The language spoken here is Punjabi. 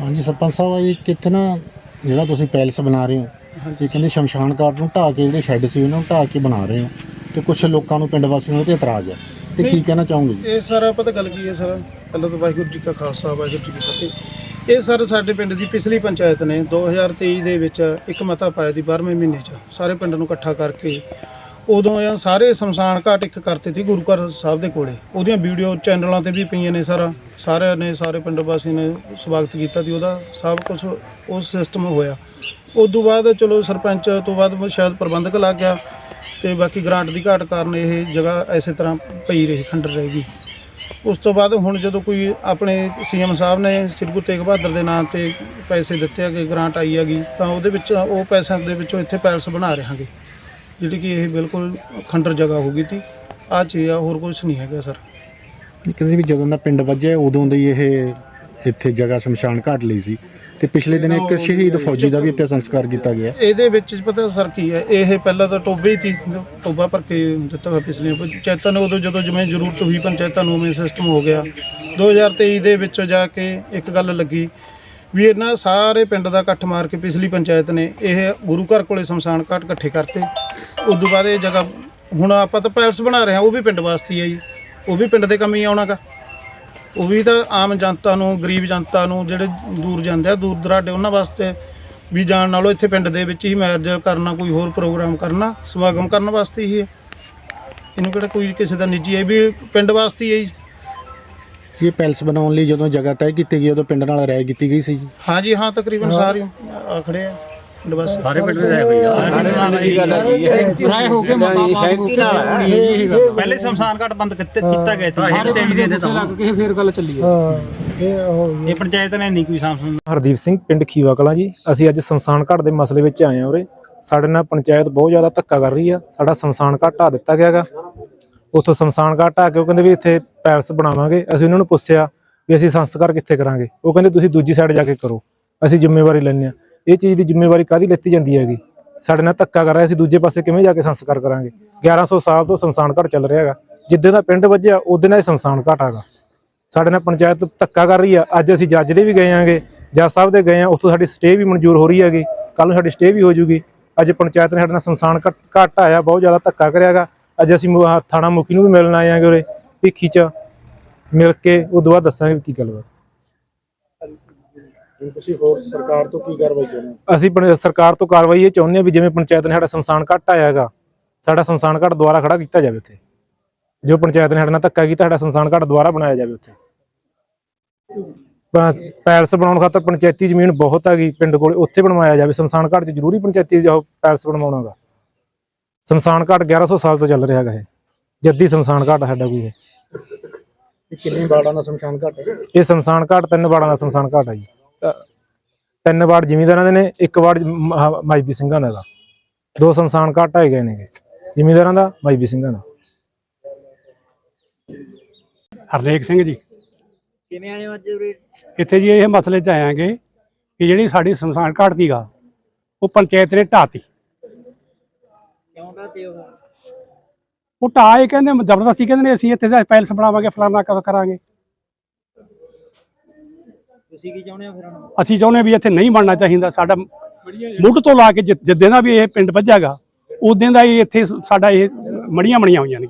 ਹਾਂਜੀ ਸਰਪੰਚ ਸਾਹਿਬ ਇਹ ਕਿੱਥੇ ਨਾ ਜਿਹੜਾ ਤੁਸੀਂ ਪੈਲਸ ਬਣਾ ਰਹੇ ਹੋ ਇਹ ਕਹਿੰਦੇ ਸ਼ਮਸ਼ਾਨ ਘਾਟ ਨੂੰ ਢਾਹ ਕੇ ਜਿਹੜੇ ਸ਼ੈੱਡ ਸੀ ਉਹਨਾਂ ਨੂੰ ਢਾਹ ਕੇ ਬਣਾ ਰਹੇ ਹੋ ਤੇ ਕੁਝ ਲੋਕਾਂ ਨੂੰ ਪਿੰਡ ਵਾਸੀਆਂ ਨੂੰ ਤੇ ਇਤਰਾਜ਼ ਹੈ। ਤੇ ਕੀ। ਕਹਿਣਾ ਚਾਹੋਗੇ ਜੀ? ਇਹ ਸਰ ਪਤਾ ਗੱਲ ਕੀ ਹੈ ਸਰ? ਪਹਿਲਾਂ ਤਾਂ ਵਾਹਿਗੁਰੂ ਜੀ ਕਾ ਖਾਲਸਾ ਵਾਹਿਗੁਰੂ ਜੀ ਕੀ ਫਤਿਹ। ਇਹ ਸਰ ਸਾਡੇ ਪਿੰਡ ਦੀ ਪਿਛਲੀ ਪੰਚਾਇਤ ਨੇ 2023 ਦੇ ਵਿੱਚ ਇੱਕ ਮਤਾ ਪਾਇਆ ਦੀ 12ਵੇਂ ਮਹੀਨੇ 'ਚ। ਸਾਰੇ ਪਿੰਡ ਨੂੰ ਇਕੱਠਾ ਕਰਕੇ ਉਦੋਂ ਇਹ ਸਾਰੇ ਸ਼ਮਸ਼ਾਨ ਘਾਟ ਇੱਕ ਕਰਤੇ ਸੀ ਗੁਰੂ ਘਰ ਸਾਹਿਬ ਦੇ ਕੋਲੇ। ਉਹਦੀਆਂ ਵੀਡੀਓ ਚੈਨਲਾਂ ਤੇ ਵੀ ਪਈਆਂ ਨੇ ਸਾਰਾ। ਸਾਰਿਆਂ ਨੇ, ਸਾਰੇ ਪਿੰਡ ਵਾਸੀ ਨੇ ਸਵਾਗਤ ਕੀਤਾ ਸੀ। ਉਹਦਾ ਸਭ ਕੁਝ ਉਸ ਸਿਸਟਮ ਹੋਇਆ। ਉਸ ਤੋਂ ਬਾਅਦ ਚਲੋ ਸਰਪੰਚ ਤੋਂ ਬਾਅਦ ਸ਼ਾਇਦ ਪ੍ਰਬੰਧਕ ਲੱਗ ਗਿਆ ਤੇ ਬਾਕੀ ਗ੍ਰਾਂਟ ਦੀ ਘਾਟ ਕਾਰਨ ਇਹ ਜਗ੍ਹਾ ਐਸੇ ਤਰ੍ਹਾਂ ਪਈ ਰਹੀ, ਖੰਡਰ ਰਹੇਗੀ ਉਸ ਤੋਂ ਬਾਅਦ ਹੁਣ ਜਦੋਂ ਕੋਈ ਆਪਣੇ ਸੀਐਮ ਸਾਹਿਬ ਨੇ ਸ੍ਰੀ ਗੁਰੂ ਤੇਗ ਬਹਾਦਰ ਦੇ ਨਾਂ ਤੇ ਪੈਸੇ ਦਿੱਤੇ ਆ ਹੈਗੇ, ਗ੍ਰਾਂਟ ਆਈ ਹੈਗੀ, ਤਾਂ ਉਹਦੇ ਵਿੱਚ, ਉਹ ਪੈਸਿਆਂ ਦੇ ਵਿੱਚੋਂ ਇੱਥੇ ਪੈਲਸ ਬਣਾ ਰਹਾਂਗੇ। ਜਿਹੜੀ ਕਿ ਇਹ ਬਿਲਕੁਲ ਖੰਡਰ ਜਗ੍ਹਾ ਹੋ ਗਈ ਤੀ। ਆਹ ਚੀਜ਼ ਆ ਹੋਰ ਕੁਝ ਨਹੀਂ ਹੈਗਾ ਸਰ। ਇਹ ਕਹਿੰਦੇ ਵੀ ਜਦੋਂ ਦਾ ਪਿੰਡ ਵੱਜਿਆ ਉਦੋਂ ਦੀ ਇਹ ਇੱਥੇ ਜਗ੍ਹਾ ਸ਼ਮਸ਼ਾਨ ਘਾਟ ਲਈ ਸੀ। ਤੇ ਪਿਛਲੇ ਦਿਨ ਇੱਕ ਸ਼ਹੀਦ ਫੌਜੀ ਦਾ ਵੀ ਇੱਥੇ ਸੰਸਕਾਰ ਕੀਤਾ ਗਿਆ। ਇਹਦੇ ਵਿੱਚ ਪਤਾ ਸਰ ਕੀ ਹੈ ਇਹ ਪਹਿਲਾਂ ਤਾਂ ਟੋਬੇ ਹੀ ਸੀ ਟੋਬਾ ਭਰ ਕੇ ਦਿੱਤਾ ਹੋਇਆ ਪਿਛਲੇ ਪੰਚਾਇਤਾਂ ਨੇ ਉਦੋਂ ਜਦੋਂ ਜਿਵੇਂ ਜ਼ਰੂਰਤ ਹੋਈ ਪੰਚਾਇਤਾਂ ਨੂੰ ਉਵੇਂ ਸਿਸਟਮ ਹੋ ਗਿਆ। 2023 ਦੇ ਵਿੱਚ ਜਾ ਕੇ ਇੱਕ ਗੱਲ ਲੱਗੀ ਵੀ ਇਹਨਾਂ ਸਾਰੇ ਪਿੰਡ ਦਾ ਇਕੱਠ ਮਾਰ ਕੇ ਪਿਛਲੀ ਪੰਚਾਇਤ ਨੇ ਇਹ ਗੁਰੂ ਘਰ ਕੋਲੇ ਸ਼ਮਸ਼ਾਨ ਘਾਟ ਇਕੱਠੇ ਕਰਤੇ। ਉਸ ਤੋਂ ਬਾਅਦ ਇਹ ਜਗ੍ਹਾ ਹੁਣ ਆਪਾਂ ਤਾਂ ਪੈਲਸ ਬਣਾ ਰਹੇ ਹਾਂ, ਉਹ ਵੀ ਪਿੰਡ ਵਾਸਤੇ ਹੀ ਹੈ ਜੀ। ਉਹ ਵੀ ਪਿੰਡ ਦੇ ਕੰਮ ਹੀ ਆਉਣਾਗਾ। ਉਹ ਵੀ ਤਾਂ ਆਮ ਜਨਤਾ ਨੂੰ, ਗਰੀਬ ਜਨਤਾ ਨੂੰ, ਜਿਹੜੇ ਦੂਰ ਜਾਂਦੇ ਆ, ਦੂਰ ਦਰਾਡੇ, ਉਹਨਾਂ ਵਾਸਤੇ ਵੀ ਜਾਣ ਨਾਲੋਂ ਇੱਥੇ ਪਿੰਡ ਦੇ ਵਿੱਚ ਹੀ ਮੈਰਿਜ ਕਰਨਾ, ਕੋਈ ਹੋਰ ਪ੍ਰੋਗਰਾਮ ਕਰਨਾ, ਸਮਾਗਮ ਕਰਨ ਵਾਸਤੇ ਹੀ ਹੈ। ਇਹਨੂੰ ਕਿਹੜਾ ਕੋਈ ਕਿਸੇ ਦਾ ਨਿੱਜੀ ਹੈ ਵੀ ਪਿੰਡ ਵਾਸਤੇ ਹੀ ਹੈ ਜੀ। ਇਹ ਪੈਲਸ ਬਣਾਉਣ ਲਈ ਜਦੋਂ ਜਗ੍ਹਾ ਤੈਅ ਕੀਤੀ ਗਈ ਉਦੋਂ ਪਿੰਡ ਨਾਲ ਰਾਏ ਕੀਤੀ ਗਈ ਸੀ ਜੀ? ਹਾਂ ਜੀ ਹਾਂ। ਤਕਰੀਬਨ ਸਾਰੇ ਆ ਖੜੇ ਆ। ਪਿੰਡ ਵਾਸਤੇ ਸਾਰੇ ਪਿੰਡ ਦੇ ਰਹੇ ਹੋਈ ਆ। ਰਾਏ ਹੋ ਕੇ ਮਕਾਮ ਪਹਿਲੇ ਸ਼ਮਸ਼ਾਨ ਘਾਟ ਬੰਦ ਕੀਤੇ- ਕੀਤਾ ਗਿਆ ਇੱਥੇ। ਸਾਰੇ ਤੇ ਪਿੰਡ ਦੇ ਦੇ ਤਾਂ ਲੱਗ ਕੇ ਫੇਰ ਗੱਲ ਚੱਲੀ ਹੈ ਇਹ ਪੰਚਾਇਤ ਨੇ ਨਹੀਂ ਕੋਈ ਸਾਂਭ ਹਰਦੀਪ ਸਿੰਘ ਪਿੰਡ ਖੀਵਾ ਕਲਾਂ ਜੀ। ਅਸੀਂ ਅੱਜ ਸ਼ਮਸ਼ਾਨ ਘਾਟ ਦੇ ਮਸਲੇ ਵਿੱਚ ਆਏ ਹਾਂ ਉਰੇ। ਸਾਡੇ ਨਾਲ ਪੰਚਾਇਤ ਬਹੁਤ ਜ਼ਿਆਦਾ ਧੱਕਾ ਕਰ ਰਹੀ ਆ। ਸਾਡਾ ਸ਼ਮਸ਼ਾਨ ਘਾਟ ਢਾਹ ਦਿੱਤਾ ਗਿਆਗਾ। ਉੱਥੋਂ ਸ਼ਮਸ਼ਾਨ ਘਾਟ ਆ ਕੇ ਉਹ ਕਹਿੰਦੇ ਵੀ ਇੱਥੇ ਪੈਲਸ ਬਣਾਵਾਂਗੇ। ਅਸੀਂ ਉਹਨਾਂ ਨੂੰ ਪੁੱਛਿਆ ਵੀ ਅਸੀਂ ਸੰਸਕਾਰ ਕਿੱਥੇ ਕਰਾਂਗੇ? ਉਹ ਕਹਿੰਦੇ, ਤੁਸੀਂ ਦੂਜੀ ਸਾਈਡ ਜਾ ਕੇ ਕਰੋ। ਅਸੀਂ ਜ਼ਿੰਮੇਵਾਰੀ ਲੈਂਦੇ ਹਾਂ। ਇਹ ਚੀਜ਼ ਦੀ ਜ਼ਿੰਮੇਵਾਰੀ ਕਾਦੀ ਲੈਤੀ ਜਾਂਦੀ ਹੈਗੀ? ਸਾਡੇ ਨਾਲ ਧੱਕਾ ਕਰ ਰਿਹਾ ਅਸੀਂ ਦੂਜੇ ਪਾਸੇ ਕਿਵੇਂ ਜਾ ਕੇ ਸੰਸਕਾਰ ਕਰਾਂਗੇ? 1100 ਸਾਲ ਤੋਂ ਸ਼ਮਸ਼ਾਨ ਘਾਟ ਚੱਲ ਰਿਹਾ ਹੈਗਾ। ਜਿੱਦਾਂ ਦਾ ਪਿੰਡ ਵੱਜਿਆ, ਉਹਦੇ ਨਾਲ ਇਹ ਸ਼ਮਸ਼ਾਨ ਘਾਟ ਹੈਗਾ। ਸਾਡੇ ਨਾਲ ਪੰਚਾਇਤ ਧੱਕਾ ਕਰ ਰਹੀ ਆ। ਅੱਜ ਅਸੀਂ ਜੱਜ ਦੇ ਵੀ ਗਏ ਆਂਗੇ, ਜੱਜ ਸਾਹਿਬ ਦੇ ਗਏ ਆ। ਉੱਥੋਂ ਸਾਡੀ ਸਟੇ ਵੀ ਮਨਜ਼ੂਰ ਹੋ ਰਹੀ ਹੈਗੀ। ਕੱਲ ਨੂੰ ਸਾਡੀ ਸਟੇ ਵੀ ਹੋ ਜੂਗੀ। ਅੱਜ ਪੰਚਾਇਤ ਨੇ ਸਾਡੇ ਨਾਲ ਸ਼ਮਸਾਨ ਘੱਟ ਆਇਆ, ਬਹੁਤ ਜ਼ਿਆਦਾ ਧੱਕਾ ਕਰਿਆਗਾ ਅੱਜ ਅਸੀਂ ਥਾਣਾ ਮੁਖੀ ਨੂੰ ਵੀ ਮਿਲਣ ਆਏ ਆਂਗੇ ਉਰੇ ਭਿੱਖੀ ਚ। ਮਿਲ ਕੇ ਉਹ ਦੁਆ ਦੱਸਾਂਗੇ ਕੀ ਗੱਲਬਾਤ। ਤੁਸੀਂ ਹੋਰ ਸਰਕਾਰ ਤੋਂ ਕੀ ਕਾਰਵਾਈ ਚਾਹੁੰਦੇ ਅਸੀਂ ਪਣ- ਸਰਕਾਰ ਤੋਂ ਕਾਰਵਾਈ ਇਹ ਚਾਹੁੰਦੇ ਹਾਂ ਵੀ ਜਿਵੇਂ ਪੰਚਾਇਤ ਨੇ ਸਾਡਾ ਸੰਸਾਨ ਘੱਟ ਆਇਆ ਹੈਗਾ ਸਾਡਾ ਸੰਸਾਨ ਘੱਟ ਦੁਬਾਰਾ ਖੜਾ ਕੀਤਾ ਜਾਵੇ ਉੱਥੇ। ਜੋ ਪੰਚਾਇਤ ਨੇ ਸਾਡੇ ਨਾਲ ਧੱਕਾ ਕੀਤਾ ਸਾਡਾ ਸੰਸਾਨ ਘੱਟ ਦੁਬਾਰਾ ਬਣਾਇਆ ਜਾਵੇ ਉੱਥੇ। ਬਸ ਪੈਲਸ ਬਣਾਉਣ ਖਾਤਰ ਪੰਚਾਇਤੀ ਜ਼ਮੀਨ ਬਹੁਤ ਹੈਗੀ ਪਿੰਡ ਕੋਲੇ ਉੱਥੇ ਬਣਵਾਇਆ ਜਾਵੇ। ਸ਼ਮਸ਼ਾਨ ਘਾਟ 'ਚ ਜ਼ਰੂਰੀ ਪੰਚਾਇਤੀ ਜੋ ਪੈਲਸ ਬਣਵਾਉਣਾਗਾ ਸ਼ਮਸ਼ਾਨ ਘਾਟ 1100 ਸਾਲ ਤੋਂ ਚੱਲ ਰਿਹਾ ਹੈਗਾ ਇਹ। ਜੱਦੀ ਸ਼ਮਸ਼ਾਨ ਘਾਟ ਆ ਸਾਡਾ ਕੋਈ ਇਹ। ਇਹ ਕਿੰਨੇ ਬਾੜਾਂ ਦਾ ਸ਼ਮਸ਼ਾਨ ਘਾਟ ਹੈ? ਇਹ ਸ਼ਮਸ਼ਾਨ ਘਾਟ ਤਿੰਨ ਵਾਰਡਾਂ ਦਾ ਸ਼ਮਸ਼ਾਨ ਘਾਟ ਆ ਜੀ। ਅ, ਤਿੰਨ ਵਾਰਡ ਜ਼ਿਮੀਂਦਾਰਾਂ ਦੇ ਨੇ ਇੱਕ ਵਾਰਡ ਮ- ਆਹ ਮਾਈਬੀ ਸਿੰਘਾਂ ਦਾ। ਦੋ ਸ਼ਮਸ਼ਾਨ ਘਾਟ ਆਏ ਗਏ ਨੇਗੇ ਜ਼ਿਮੀਂਦਾਰਾਂ ਦਾ ਮਾਈਬੀ ਸਿੰਘਾਂ ਦਾ। ਹਰਨੇਕ ਸਿੰਘ ਜੀ। ਕਿਵੇਂ ਆਏ ਹੋ ਅੱਜ ਉਰੇ? ਇੱਥੇ ਜੀ ਇਹ ਮਸਲੇ 'ਚ ਆਇਆਂਗੇ ਕਿ ਜਿਹੜੀ ਸਾਡੀ ਸ਼ਮਸ਼ਾਨ ਘਾਟ ਦੀਗਾ ਉਹ ਪੰਚਾਇਤ ਨੇ ਢਾਤੀ ਕਿਉਂ ਕਰਦੇ ਹੋ ਉਹ ਢਾਹ ਇਹ ਕਹਿੰਦੇ ਜ਼ਬਰਦਸਤੀ ਕਹਿੰਦੇ ਨੇ ਅਸੀਂ ਇੱਥੇ ਦਾ ਪੈਲਸ ਬਣਾਵਾਂਗੇ ਫਲਾਣਾ ਕਰ ਕਰਾਂਗੇ। ਤੁਸੀਂ ਕੀ ਚਾਹੁੰਦੇ ਹੋ ਫਿਰ ਹੁਣ ਅਸੀਂ ਚਾਹੁੰਦੇ ਹਾਂ ਵੀ ਇੱਥੇ ਨਹੀਂ ਬਣਨਾ ਚਾਹੀਦਾ ਸਾਡਾ ਮੁੱਢ ਤੋਂ ਲਾ ਕੇ ਜਿ- ਜਿੱਦਾਂ ਦਾ ਵੀ ਇਹ ਪਿੰਡ ਵੱਜਾਗਾ ਉਦੋਂ ਦਾ ਹੀ ਇੱਥੇ ਸਾਡਾ ਇਹ ਮੜੀਆਂ ਬਣੀਆਂ ਹੋਈਆਂ ਨੇ।